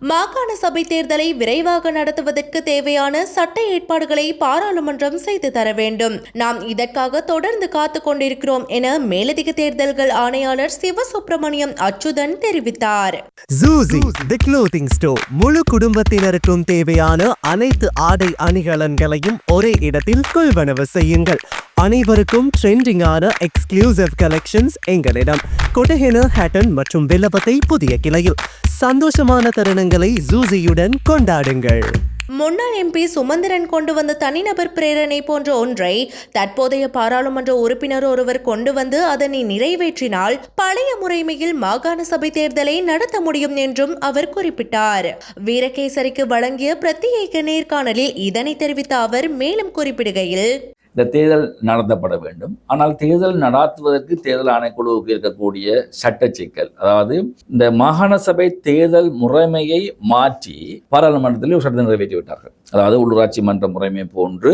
மாகாண சபை தேர்தலை விரைவாக நடத்துவதற்கு தேவையான சட்ட ஏற்பாடுகளை பாராளுமன்றம் செய்து தர வேண்டும். நாம் இதற்காக தொடர்ந்து காத்து கொண்டிருக்கிறோம் என மேலதிக தேர்தல்கள் ஆணையாளர் சிவசுப்பிரமணியம் அச்சுதன் தெரிவித்தார். ஸ்டோர் முழு குடும்பத்தினருக்கும் தேவையான அனைத்து ஆடை அணிகலன்களையும் ஒரே இடத்தில் கொள்வனவு செய்யுங்கள். அனைவருக்கும் ட்ரெண்டிங்கான எக்ஸ்க்ளூசிவ் கலெக்ஷன்ஸ் எங்களிடம். கொட்டஹென ஹேட்டன் மற்றும் வில்லபத்தை புதிய கிளையில். சந்தோஷமான தருணங்களை ஜூசியுடன் கொண்டாடுங்கள். முன்னாள் எம்பி சுமந்திரன் கொண்டு வந்த தனிநபர் பிரேரணை போன்ற ஒன்றை தற்போதைய பாராளுமன்ற உறுப்பினர் ஒருவர் கொண்டு வந்து அதனை நிறைவேற்றினால் பழைய முறைமையில் மாகாண சபை தேர்தலை நடத்த முடியும் என்றும் அவர் குறிப்பிட்டார். வீரகேசரிக்கு வழங்கிய பிரத்யேக நேர்காணலில் இதனை தெரிவித்த அவர் மேலும் குறிப்பிடுகையில் இந்த தேர்தல் நடத்தப்பட வேண்டும். ஆனால் தேர்தல் நடாத்துவதற்கு தேர்தல் ஆணைக்குழுவுக்கு இருக்கக்கூடிய சட்ட சிக்கல். அதாவது இந்த மாகாண சபை தேர்தல் முறைமையை மாற்றி பாராளுமன்றத்தில் ஒரு சட்டத்தை நிறைவேற்றி விட்டார்கள். அதாவது உள்ளூராட்சி மன்ற முறைமை போன்று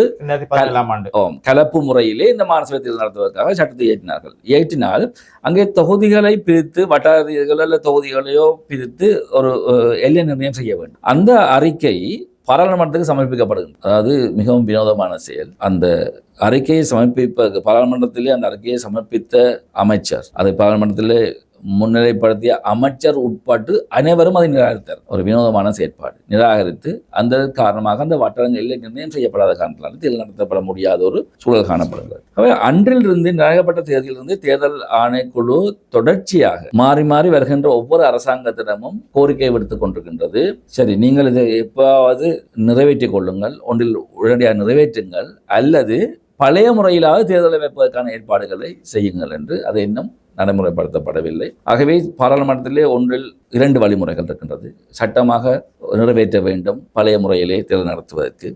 கலப்பு முறையிலே இந்த மாகாண சபை தேர்தல் நடத்துவதற்காக சட்டத்தை ஏற்றினார்கள். ஏற்றினால் அங்கே தொகுதிகளை பிரித்து வட்டாரதிகளோ அல்ல தொகுதிகளையோ பிரித்து ஒரு எல்லை நிர்ணயம் செய்ய வேண்டும். அந்த அறிக்கை பாராளுமன்றத்துக்கு சமர்ப்பிக்கப்படுகிறது அதாவது மிகவும் வினோதமான செயல். அந்த அறிக்கையை சமர்ப்பிப்ப பாராளுமன்றத்திலே அந்த அறிக்கையை சமர்ப்பித்த அமைச்சர் அதை பாராளுமன்றத்திலே முன்னிலைப்படுத்திய அமைச்சர் உட்பட்டு அனைவரும் அதை நிராகரித்தார் ஒரு வினோதமான செயற்பாடு. நிராகரித்து அந்த காரணமாக அந்த வட்டாரங்களில் நிர்ணயம் செய்யப்படாத காரணத்தினால் தேர்தல் நடத்தப்பட முடியாத ஒரு சூழல் காணப்படுகிறது. அவை அன்றிலிருந்து நிராகப்பட்ட தேர்தலிலிருந்து தேர்தல் ஆணைக்குழு தொடர்ச்சியாக மாறி மாறி வருகின்ற ஒவ்வொரு அரசாங்கத்திடமும் கோரிக்கை விடுத்துக் கொண்டிருக்கின்றது. சரி நீங்கள் இதை எப்பாவது நிறைவேற்றிக் கொள்ளுங்கள் ஒன்றில் உடனடியாக நிறைவேற்றுங்கள் அல்லது பழைய முறையிலாவது தேர்தலை வைப்பதற்கான ஏற்பாடுகளை செய்யுங்கள் என்று அதை இன்னும் நடைமுறைப்படுத்தப்படவில்லை. ஆகவே பாராளுமன்றத்திலே ஒன்றில் இரண்டு வழிமுறைகள் இருக்கின்றது. சட்டமாக நிறைவேற்ற வேண்டும் பழைய முறையிலே தேர்தல் நடத்துவதற்கு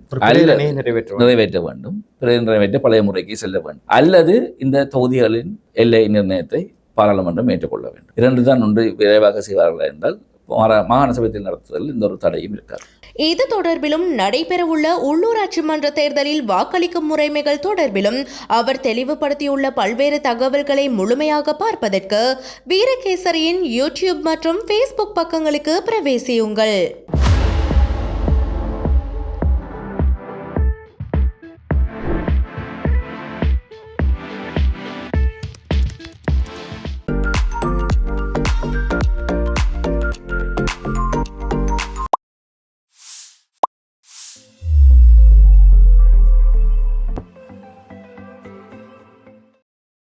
நிறைவேற்ற வேண்டும். பிறகு நிறைவேற்ற பழைய முறைக்கு செல்ல வேண்டும். அல்லது இந்த தொகுதிகளின் எல்லை நிர்ணயத்தை பாராளுமன்றம் ஏற்றுக்கொள்ள வேண்டும். இரண்டு தான் ஒன்று விரைவாக செய்வார்கள் என்றால் மாகாண சபையில் நடத்துதல் இந்த ஒரு தடையும் இருக்காது. இது தொடர்பிலும் நடைபெறவுள்ள உள்ளூராட்சி மன்ற தேர்தலில் வாக்களிக்கும் முறைமைகள் தொடர்பிலும் அவர் தெளிவுபடுத்தியுள்ள பல்வேறு தகவல்களை முழுமையாக பார்ப்பதற்கு வீரகேசரியின் யூடியூப் மற்றும் ஃபேஸ்புக் பக்கங்களுக்கு பிரவேசியுங்கள்.